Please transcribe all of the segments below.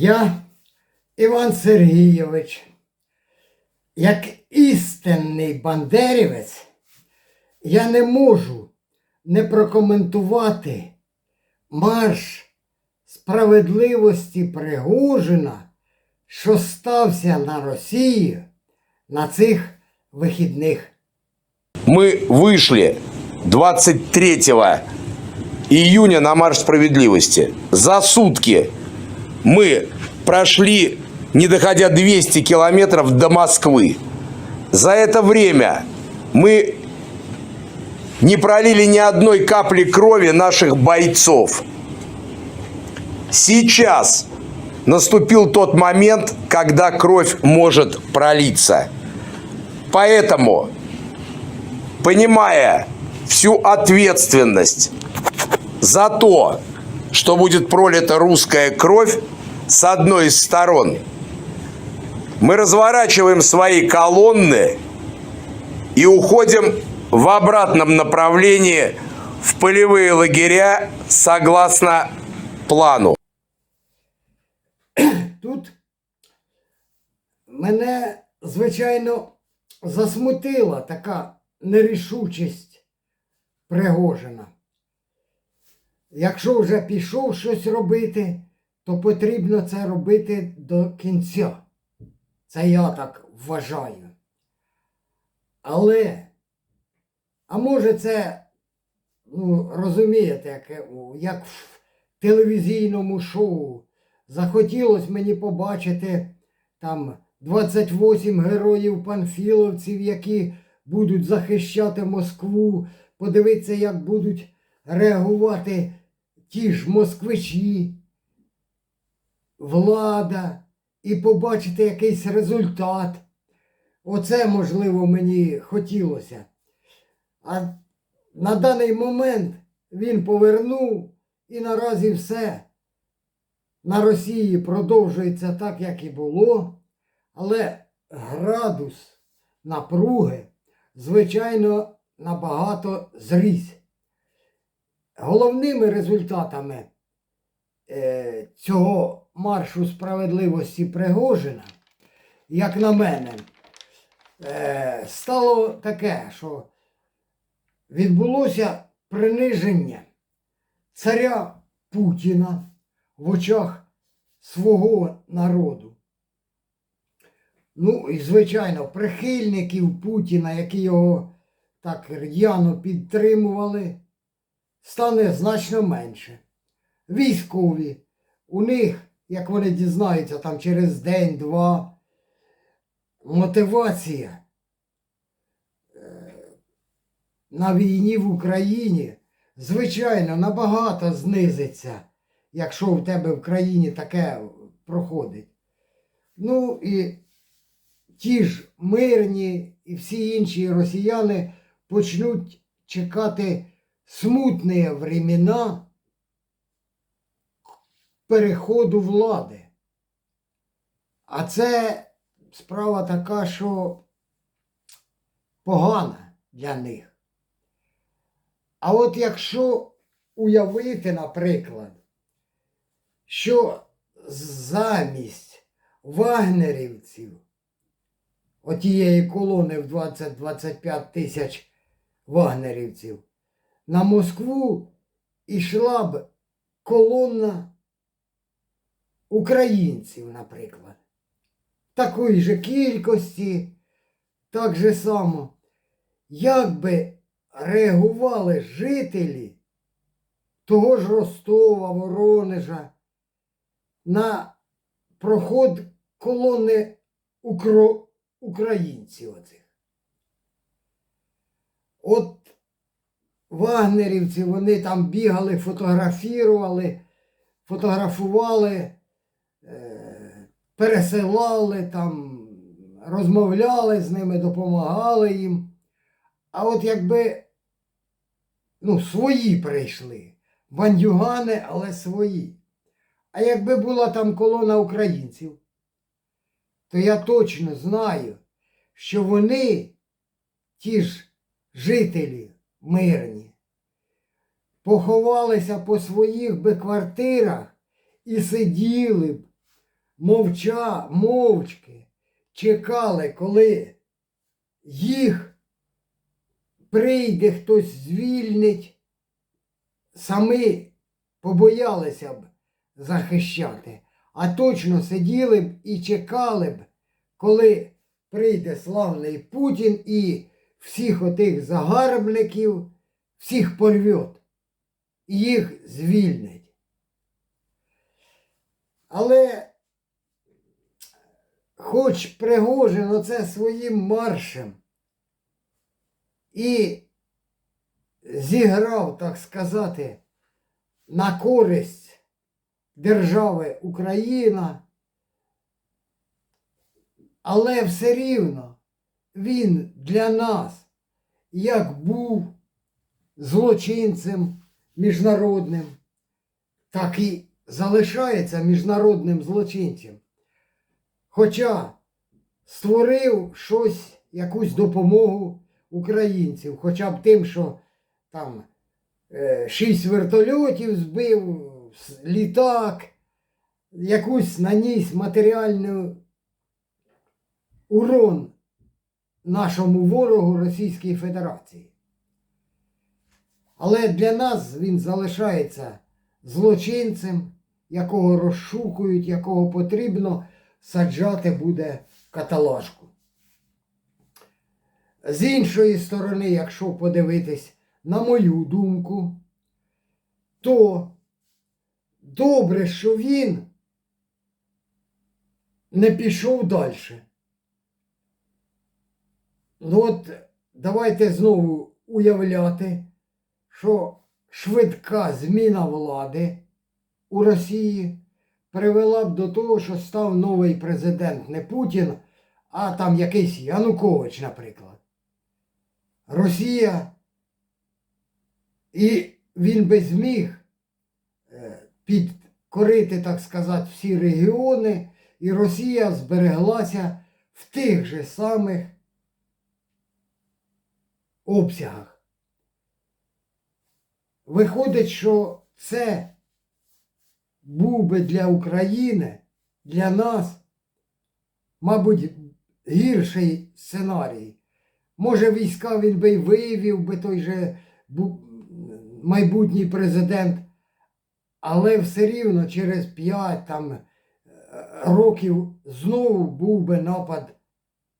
Я, Іван Сергійович, як істинний бандерівець, я не можу не прокоментувати марш справедливості Пригожина, що стався на Росії на цих вихідних. Мы вышли 23 июня на Марш справедливости. За сутки мы прошли, не доходя 200 километров до Москвы. За это время мы не пролили ни одной капли крови наших бойцов. Сейчас наступил тот момент, когда кровь может пролиться. Поэтому понимая всю ответственность за то, что будет пролита русская кровь с одной из сторон, мы разворачиваем свои колонны и уходим в обратном направлении в полевые лагеря согласно плану. Тут мене, звичайно, засмутила така нерішучість Пригожина. Якщо вже пішов щось робити, то потрібно це робити до кінця. Це я так вважаю. Але, а може це, ну, розумієте, як, як в телевізійному шоу. Захотілося мені побачити там 28 героїв панфіловців, які будуть захищати Москву, подивитися, як будуть реагувати ті ж москвичі, влада, і побачити якийсь результат. Оце, можливо, мені хотілося. А на даний момент він повернув і наразі все на Росії продовжується так, як і було, але градус напруги, звичайно, набагато зріс. Головними результатами е, цього маршу справедливості Пригожина, як на мене, е, стало таке, що відбулося приниження царя Путіна в очах свого народу. Ну і, звичайно, прихильників Путіна, які його так р'яно підтримували, стане значно менше. Військові, у них, як вони дізнаються, там через день-два, мотивація е, на війні в Україні, звичайно, набагато знизиться якщо в тебе в країні таке проходить. Ну і ті ж мирні і всі інші росіяни почнуть чекати смутні времена переходу влади. А це справа така, що погана для них. А от якщо уявити, наприклад, що замість вагнерівців, отієї колони в 20-25 тисяч вагнерівців, на Москву йшла б колона українців, наприклад. Такої же кількості, так же само, як би реагували жителі того ж Ростова, Воронежа, на проход колони укро... українців оцих. От вагнерівці вони там бігали, фотографували, фотографували, пересилали там, розмовляли з ними, допомагали їм. А от якби ну, свої прийшли, бандюгани, але свої. А якби була там колона українців, то я точно знаю, що вони, ті ж жителі мирні, поховалися по своїх би квартирах і сиділи б мовча, мовчки чекали, коли їх прийде хтось звільнить, самі побоялися б захищати, а точно сиділи б і чекали б, коли прийде славний Путін і всіх отих загарбників, всіх порвет, і їх звільнить. Але хоч Пригожин оце своїм маршем і зіграв, так сказати, на користь держави Україна, але все рівно він для нас як був злочинцем міжнародним, так і залишається міжнародним злочинцем. Хоча створив щось, якусь допомогу українців, хоча б тим, що там е, шість вертольотів збив, літак, якусь наніс матеріальний урон нашому ворогу Російській Федерації. Але для нас він залишається злочинцем, якого розшукують, якого потрібно саджати буде каталажку. З іншої сторони, якщо подивитись на мою думку, то добре, що він не пішов далі. Ну от давайте знову уявляти, що швидка зміна влади у Росії привела б до того, що став новий президент не Путін, а там якийсь Янукович, наприклад. Росія, і він би зміг е, підкорити, так сказати, всі регіони, і Росія збереглася в тих же самих обсягах. Виходить, що це був би для України, для нас, мабуть, гірший сценарій. Може, війська він би й виявив би той же майбутній президент, але все рівно через 5 там, е, років знову був би напад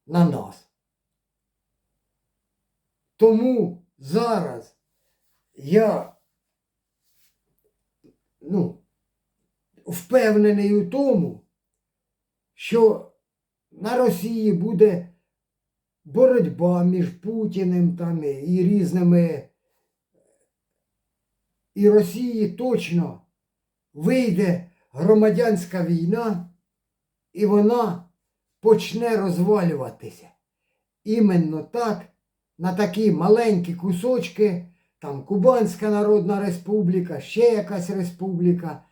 на нас. Тому зараз я ну, впевнений у тому, що на Росії буде боротьба між Путіним там і різними. І Росії точно вийде громадянська війна, і вона почне розвалюватися. Іменно так, на такі маленькі кусочки, там Кубанська Народна Республіка, ще якась республіка.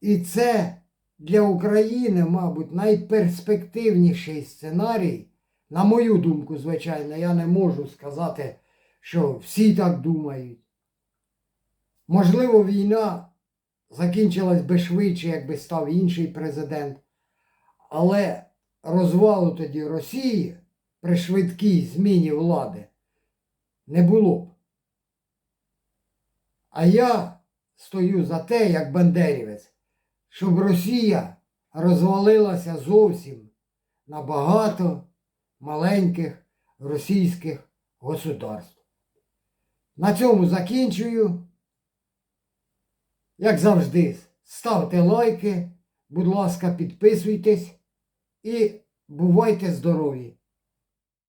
І це для України, мабуть, найперспективніший сценарій. На мою думку, звичайно, я не можу сказати, що всі так думають. Можливо, війна закінчилась би швидше, якби став інший президент. Але розвалу тоді Росії при швидкій зміні влади не було б. А я стою за те, як бандерівець, щоб Росія розвалилася зовсім на багато маленьких російських государств. На цьому закінчую. Як завжди, ставте лайки, будь ласка, підписуйтесь і бувайте здорові!